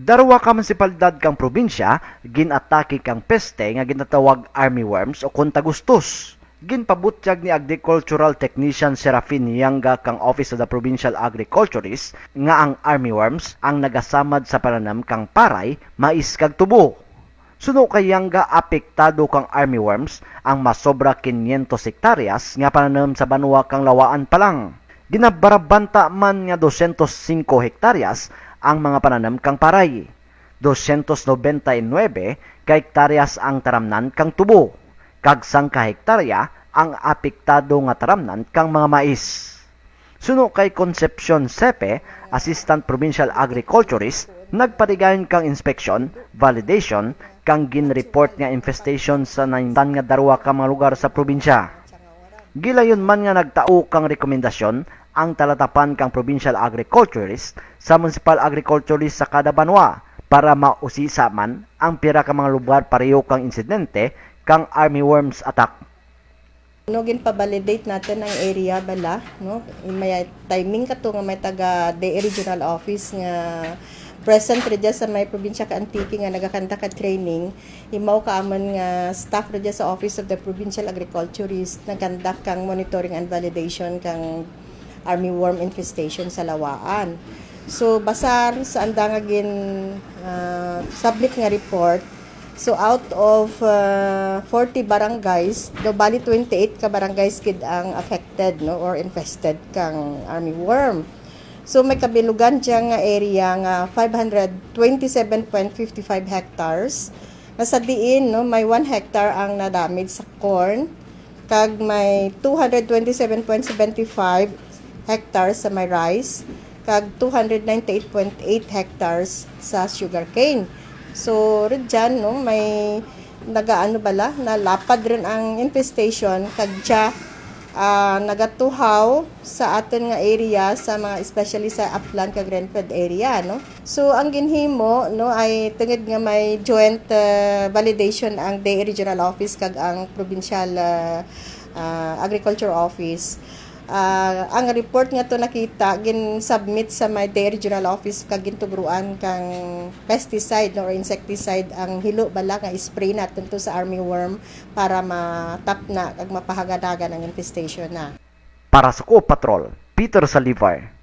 Darwa ka munisipalidad kang probinsya, ginatake kang peste nga ginatawag army worms o kontagustos. Ginpabutyag ni agricultural technician Serafin Yanga kang Office of the Provincial Agriculturist nga ang army worms ang nagasamad sa pananam kang paray, mais kag tubo. Suno kay Yanga apektado kang army worms ang masobra 500 hektaryas nga pananam sa banwa kang lawaan pa lang. Ginabarabanta man nga 205 hektaryas ang mga pananam kang paray. 299 ka hektaryas ang taramnan kang tubo. Kag ka hektarya ang apektado nga taramnan kang mga mais. Suno kay Concepcion Sepe, Assistant Provincial Agriculturist, nagpatigayon kang inspection, validation, kang gin-report nga infestation sa naintan nga darwa ka mga lugar sa probinsya. Gilayon man nga nagtao kang rekomendasyon ang talatapan kang provincial agriculturist sa municipal agriculturist sa kada banwa para mausisa man ang pira ka mga lugar pareho kang insidente kang army worms attack. No, ginpa-validate natin ang area bala, no? May timing ka to nga may taga DA Regional Office nga present dyan sa may probinsya ka Antique nga nagakanta ka training. Imaw ka aman nga staff dyan sa Office of the Provincial Agriculturist nagkanda kang monitoring and validation kang army worm infestation sa lawaan. So, basar sa anda nga gin ah, submit nga report, So out of uh, 40 barangays, do bali 28 ka barangays kid ang affected no or infested kang army worm. So may kabilugan diyan nga area nga 527.55 hectares. Nga sa diin no may 1 hectare ang na-damage sa corn kag may 227.75 hectares sa may rice kag 298.8 hectares sa sugarcane. So, rin dyan, no, may nagaano bala, nalapad rin ang infestation, kagja ah, nagatuhaw sa atin nga area sa mga especially sa upland kag rainfed area no so ang ginhimo no ay tungod nga may joint ah, validation ang DA regional office kag ang provincial ah, ah, agriculture office Ah, ang report nga to nakita gin submit sa my DA regional office kag gintubruan kang pesticide no, or insecticide ang hilo bala nga spray natin to sa army worm para matap na kag mapahagadagan ang infestation na. Para sa Co Patrol, Peter Salivar,